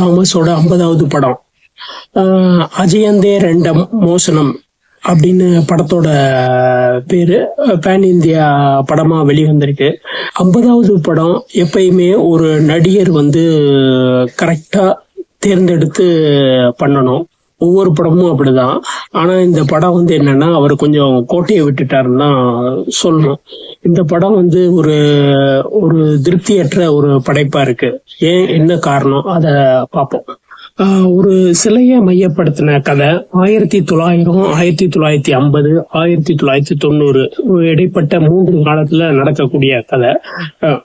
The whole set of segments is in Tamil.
தாமஸோட ஐம்பதாவது படம். அஜயந்தே ரெண்டம் மோசனம் அப்படின்னு படத்தோட பேரு. பேன் இந்தியா படமா வெளிவந்திருக்கு. ஐம்பதாவது படம் எப்பயுமே ஒரு நடிகர் வந்து கரெக்டா தேர்ந்தெடுத்து பண்ணணும். ஒவ்வொரு படமும் அப்படிதான். ஆனா இந்த படம் வந்து என்னன்னா அவர் கொஞ்சம் கோட்டையை விட்டுட்டாருன்னு தான் சொல்லணும் இந்த படம் வந்து ஒரு ஒரு திருப்தியற்ற ஒரு படைப்பா இருக்கு. ஏன் என்ன காரணம்? அத பார்ப்போம். ஆஹ் ஒரு சிலையை மையப்படுத்தின கதை ஆயிரத்தி தொள்ளாயிரம் ஆயிரத்தி தொள்ளாயிரத்தி ஐம்பது ஆயிரத்தி தொள்ளாயிரத்தி தொண்ணூறு இடைப்பட்ட மூன்று காலத்துல நடக்கக்கூடிய கதை. ஆஹ்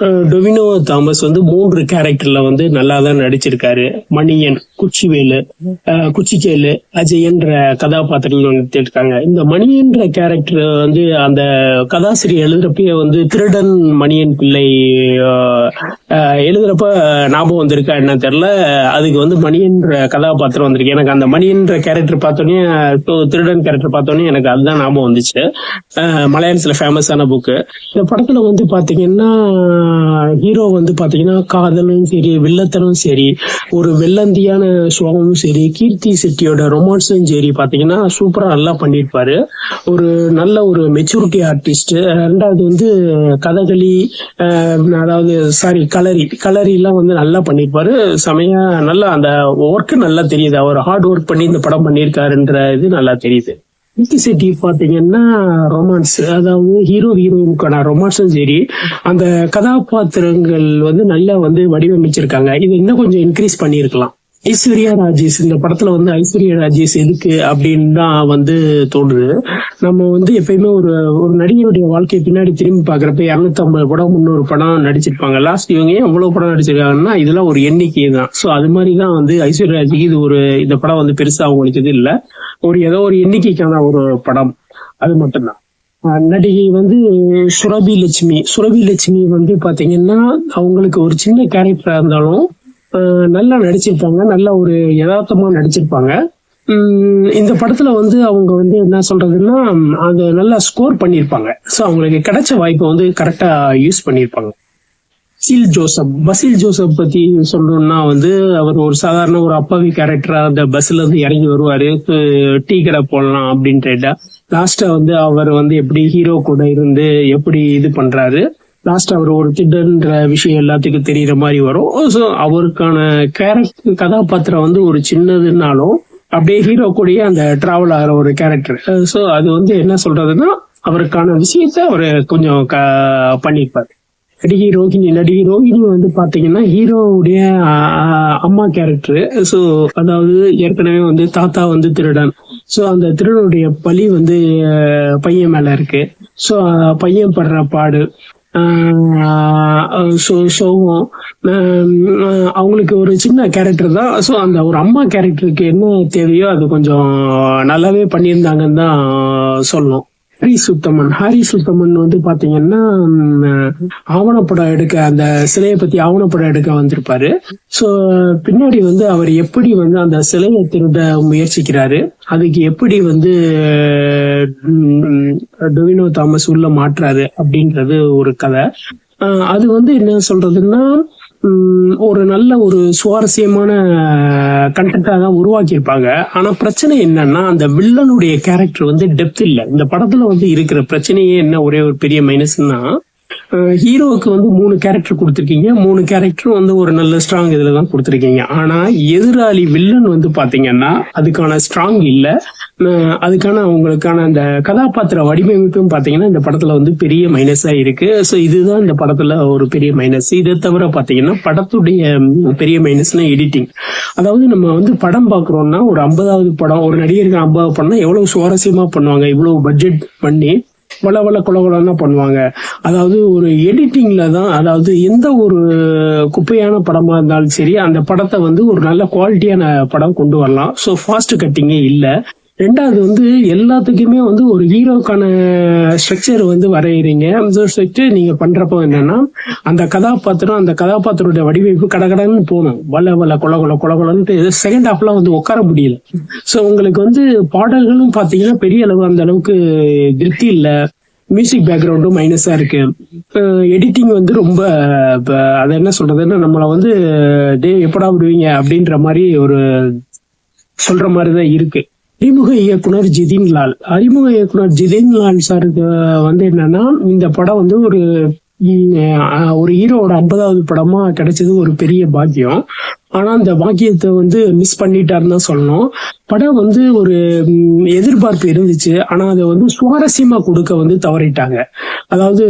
டொவினோ தாமஸ் வந்து மூன்று கேரக்டர்ல வந்து நல்லா தான் நடிச்சிருக்காரு. மணியன் குச்சிவேலு ஆஹ் குச்சிக்கேலு அஜயன்ற கதாபாத்திரங்கள் இருக்காங்க இந்த மணியன்ற கேரக்டர் வந்து அந்த கதாசிரியர் எழுதுறப்பயே வந்து திருடன் மணியன் பிள்ளை ஆஹ் எழுதுறப்ப ஞாபகம் வந்திருக்கா என்ன தெரியல. அதுக்கு வந்து மணியன்ற கதாபாத்திரம் வந்திருக்கு. எனக்கு அந்த மணியன்ற கேரக்டர் பார்த்தோன்னே இப்போ திருடன் கேரக்டர் பார்த்தோன்னே எனக்கு அதுதான் ஞாபகம் வந்துச்சு. ஆஹ் மலையாளத்துல ஃபேமஸான புக்கு இந்த படத்துல வந்து பாத்தீங்கன்னா ஹீரோ வந்து பாத்தீங்கன்னா காதலும் சரி வில்லத்தனும் சரி ஒரு வெள்ளந்தியான சுகமும் சரி கீர்த்தி செட்டியோட ரொமான்ஸும் சரி பார்த்தீங்கன்னா சூப்பராக நல்லா பண்ணியிருப்பாரு. ஒரு நல்ல ஒரு மெச்சூரிட்டி ஆர்டிஸ்ட் ரெண்டாவது வந்து கதகளி அதாவது சாரி கலரி கலரிலாம் வந்து நல்லா பண்ணியிருப்பாரு. செமையா நல்லா அந்த ஒர்க்கு நல்லா தெரியுது. அவர் ஹார்ட் ஒர்க் பண்ணி இந்த படம் பண்ணியிருக்காருன்ற இது நல்லா தெரியுது. கீர்த்தி செட்டி பார்த்தீங்கன்னா ரொமான்ஸ் அதாவது ஹீரோ ஹீரோயினுக்கான ரொமான்ஸும் சரி அந்த கதாபாத்திரங்கள் வந்து நல்லா வந்து வடிவமைச்சிருக்காங்க. இது இன்னும் கொஞ்சம் இன்க்ரீஸ் பண்ணியிருக்கலாம். ஐஸ்வர்யா ராஜேஷ் இந்த படத்துல வந்து ஐஸ்வர்யா ராஜேஷ் எதுக்கு அப்படின்னு தான் வந்து தோணுது. நம்ம வந்து எப்பயுமே ஒரு ஒரு நடிகருடைய வாழ்க்கையை பின்னாடி திரும்பி பாக்குறப்ப இருநூத்தி ஐம்பது படம் முன்னூறு படம் நடிச்சிருப்பாங்க. லாஸ்ட் இவங்க எவ்வளவு படம் நடிச்சிருக்காங்கன்னா இதெல்லாம் ஒரு எண்ணிக்கை தான். சோ அது மாதிரி தான் வந்து ஐஸ்வர்யா ராஜுக்கு இது ஒரு இந்த படம் வந்து பெருசா அவங்களுக்கு இது இல்ல. ஒரு ஏதோ ஒரு எண்ணிக்கைக்கான ஒரு படம். அது மட்டும்தான். நடிகை வந்து சுரபி லட்சுமி. சுரபி லட்சுமி வந்து பாத்தீங்கன்னா அவங்களுக்கு ஒரு சின்ன கேரக்டரா இருந்தாலும் நல்லா நடிச்சிருப்பாங்க. நல்ல ஒரு யதார்த்தமா நடிச்சிருப்பாங்க. இந்த படத்துல வந்து அவங்க வந்து என்ன சொல்றதுன்னா அது நல்லா ஸ்கோர் பண்ணியிருப்பாங்க. ஸோ அவங்களுக்கு கிடைச்ச வாய்ப்பை வந்து கரெக்டா யூஸ் பண்ணியிருப்பாங்க. பசில் ஜோசப். பசில் ஜோசப் பத்தி சொல்லணும்னா வந்து அவர் ஒரு சாதாரண ஒரு அப்பாவி கேரக்டரா அந்த பஸ்ல இருந்து இறங்கி வருவாரு. டீ கடை போடலாம் அப்படின்ட்டு. லாஸ்டா வந்து அவர் வந்து எப்படி ஹீரோ கூட இருந்து எப்படி இது பண்றாரு. லாஸ்ட் அவர் ஒரு திடன்ற விஷயம் எல்லாத்துக்கும் தெரியற மாதிரி வரும். ஸோ அவருக்கான கேரக்டர் கதாபாத்திரம் வந்து ஒரு சின்னதுனாலும் அப்படியே ஹீரோ கூடயே அந்த டிராவல் ஆகிற ஒரு கேரக்டர் ஸோ அது வந்து என்ன சொல்றதுன்னா அவருக்கான விஷயத்த அவர் கொஞ்சம் க- பண்ணியிருப்பாரு. நடிகை ரோகிணி நடிகை ரோஹிணி வந்து பாத்தீங்கன்னா ஹீரோவுடைய அம்மா கேரக்டர் ஸோ அதாவது ஏற்கனவே வந்து தாத்தா வந்து திருடன். ஸோ அந்த திருடனுடைய பழி வந்து பையன் மேல இருக்கு. ஸோ பையன் படுற பாடு ஆஹ், சோ சோகம் அவங்களுக்கு ஒரு சின்ன கேரக்டர் தான். ஸோ அந்த ஒரு அம்மா கேரக்டருக்கு என்ன தேவையோ அது கொஞ்சம் நல்லாவே பண்ணியிருந்தாங்கன்னு தான் சொல்லணும். ஹரி சுத்தமன் ஹரி சுத்தமன் வந்து பாத்தீங்கன்னா ஆவணப்படம் எடுக்க அந்த சிலையை பத்தி ஆவணப்படம் எடுக்க வந்திருப்பாரு. சோ பின்னாடி வந்து அவர் எப்படி வந்து அந்த சிலையை திருட முயற்சிக்கிறாரு? அதுக்கு எப்படி வந்து டொவினோ தாமஸ் உள்ள மாற்றாரு அப்படின்றது ஒரு கதை. அது வந்து என்ன சொல்றதுன்னா ஒரு நல்ல ஒரு சுவாரஸ்யமான கண்டென்ட்டாக தான் உருவாக்கியிருப்பாங்க. ஆனா பிரச்சனை என்னன்னா அந்த வில்லனுடைய கேரக்டர் வந்து டெப்த் இல்ல. இந்த படத்துல வந்து இருக்கிற பிரச்சனையே என்ன ஒரே ஒரு பெரிய மைனஸ்னா ஹீரோவுக்கு வந்து மூணு கேரக்டர் கொடுத்துருக்கீங்க. மூணு கேரக்டரும் வந்து ஒரு நல்ல ஸ்ட்ராங் இதுல தான் கொடுத்துருக்கீங்க. ஆனா எதிராளி வில்லன் வந்து பார்த்தீங்கன்னா அதுக்கான ஸ்ட்ராங் இல்லை. அதுக்கான உங்களுக்கான அந்த கதாபாத்திர வடிவமைப்பும் பாத்தீங்கன்னா இந்த படத்துல வந்து பெரிய மைனஸா இருக்கு. ஸோ இதுதான் இந்த படத்துல ஒரு பெரிய மைனஸ் இதை தவிர பாத்தீங்கன்னா படத்துடைய பெரிய மைனஸ்னா எடிட்டிங் அதாவது நம்ம வந்து படம் பாக்குறோம்னா ஒரு ஐம்பதாவது படம் ஒரு நடிகருக்கு ஐம்பதாவது படம்னா எவ்வளவு சுவாரஸ்யமா பண்ணுவாங்க? இவ்வளவு பட்ஜெட் பண்ணி வள வள குலகுலன்னா பண்ணுவாங்க. அதாவது ஒரு எடிட்டிங்ல தான் அதாவது எந்த ஒரு குப்பையான படமா இருந்தாலும் சரி அந்த படத்தை வந்து ஒரு நல்ல குவாலிட்டியான படம் கொண்டு வரலாம். ஸோ ஃபாஸ்ட் கட்டிங்கே இல்லை. ரெண்டாவது வந்து எல்லாத்துக்குமே வந்து ஒரு ஹீரோக்கான ஸ்ட்ரக்சர் வந்து வரைகிறீங்க அந்த ஸ்ட்ரக்சர் நீங்க பண்றப்போ என்னன்னா அந்த கதாபாத்திரம் அந்த கதாபாத்திரோட வடிவமைப்பு கடகடன்னு போகணும் வல வல கொல கொல கொல கொலன்ட்டு செகண்ட் ஹாஃப்லாம் வந்து உட்கார முடியல. ஸோ உங்களுக்கு வந்து பாடல்களும் பார்த்தீங்கன்னா பெரிய அளவு அந்த அளவுக்கு திருப்தி இல்லை. மியூசிக் பேக்ரவுண்டும் மைனஸா இருக்கு. எடிட்டிங் வந்து ரொம்ப அதை என்ன சொல்றதுன்னா நம்மளை வந்து டே எப்படா விடுவீங்க? அப்படின்ற மாதிரி ஒரு சொல்ற மாதிரி தான் இருக்கு. அறிமுக இயக்குனர் ஜிதின்லால். அறிமுக இயக்குனர் ஜிதின்லால் சாருக்கு வந்து என்னன்னா இந்த படம் வந்து ஒரு ஒரு ஹீரோவோட ஐம்பதாவது படமா கிடைச்சது ஒரு பெரிய பாக்கியம். ஆனா அந்த பாக்கியத்தை வந்து மிஸ் பண்ணிட்டாருன்னு தான் சொல்லணும். படம் வந்து ஒரு எதிர்பார்ப்பு இருந்துச்சு. ஆனா அதை வந்து சுவாரஸ்யமா கொடுக்க வந்து தவறிட்டாங்க. அதாவது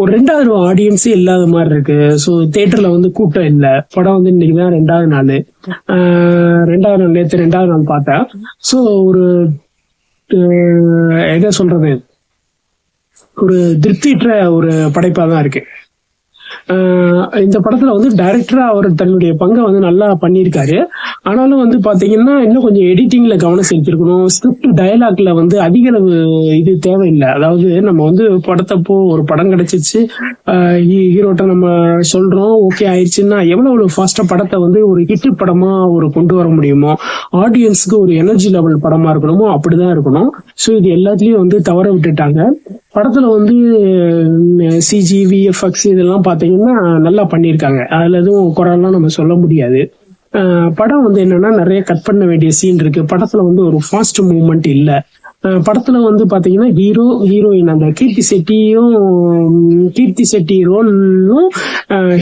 ஒரு ரெண்டாயிரம் ஆடியன்ஸே இல்லாத மாதிரி இருக்கு. ஸோ தேட்டர்ல வந்து கூட்டம் இல்லை. படம் வந்து இன்னைக்கு தான் ரெண்டாவது நாள். ரெண்டாவது நாள் நேற்று ரெண்டாவது நாள் பார்த்தேன். ஸோ ஒரு எதை என்ன சொல்றது? ஒரு திருப்தியற்ற ஒரு படைப்பா தான் இருக்கு. ஆஹ் இந்த படத்துல வந்து டைரக்டரா அவர் தன்னுடைய பங்கை வந்து நல்லா பண்ணியிருக்காரு. ஆனாலும் வந்து பாத்தீங்கன்னா இன்னும் கொஞ்சம் எடிட்டிங்ல கவனம் செலுத்திருக்கணும் ஸ்கிரிப்ட் டயலாக்ல வந்து அதிக அளவு இது தேவையில்லை. அதாவது நம்ம வந்து படத்தப்போ ஒரு படம் கிடைச்சிச்சு. ஹீரோட்ட நம்ம சொல்றோம் ஓகே ஆயிடுச்சுன்னா எவ்வளவு எவ்வளவு ஃபாஸ்டா படத்தை வந்து ஒரு ஹிட் படமா ஒரு கொண்டு வர முடியுமோ ஆடியன்ஸ்க்கு ஒரு எனர்ஜி லெவல் படமா இருக்கணுமோ அப்படிதான் இருக்கணும். ஸோ இது எல்லாத்துலயும் வந்து தவற விட்டுட்டாங்க. படத்துல வந்து சிஜி விஎஃப்எக்ஸ் இதெல்லாம் பாத்தீங்கன்னா நல்லா பண்ணியிருக்காங்க. அதுல எதுவும் குறையெல்லாம் நம்ம சொல்ல முடியாது. படம் வந்து என்னன்னா நிறைய கட் பண்ண வேண்டிய சீன் இருக்கு. படத்துல வந்து ஒரு ஃபாஸ்ட் மூவ்மெண்ட் இல்ல. படத்துல வந்து பாத்தீங்கன்னா ஹீரோ ஹீரோயின் அந்த கீர்த்தி செட்டியும் கீர்த்தி செட்டி ரோலும்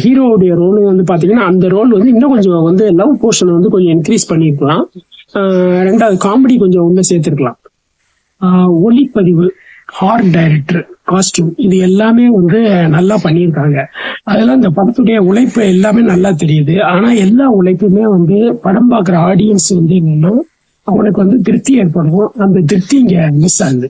ஹீரோவுடைய ரோலும் வந்து பாத்தீங்கன்னா அந்த ரோல் வந்து இன்னும் கொஞ்சம் வந்து லவ் போர்ஷன் வந்து கொஞ்சம் இன்க்ரீஸ் பண்ணிருக்கலாம் ரெண்டாவது காமெடி கொஞ்சம் உள்ள சேர்த்திருக்கலாம். ஒளிப்பதிவு. ஆர்ட் டைரக்டர் காஸ்டியூம் இது எல்லாமே வந்து நல்லா பண்ணியிருக்காங்க. அதெல்லாம் இந்த படத்துடைய உழைப்பு எல்லாமே நல்லா தெரியுது. ஆனா எல்லா உழைப்புமே வந்து படம் பார்க்குற ஆடியன்ஸ் வந்து என்னன்னா அவனுக்கு வந்து திருப்தி ஏற்படும் அந்த திருப்தி இங்க மிஸ் ஆகுது.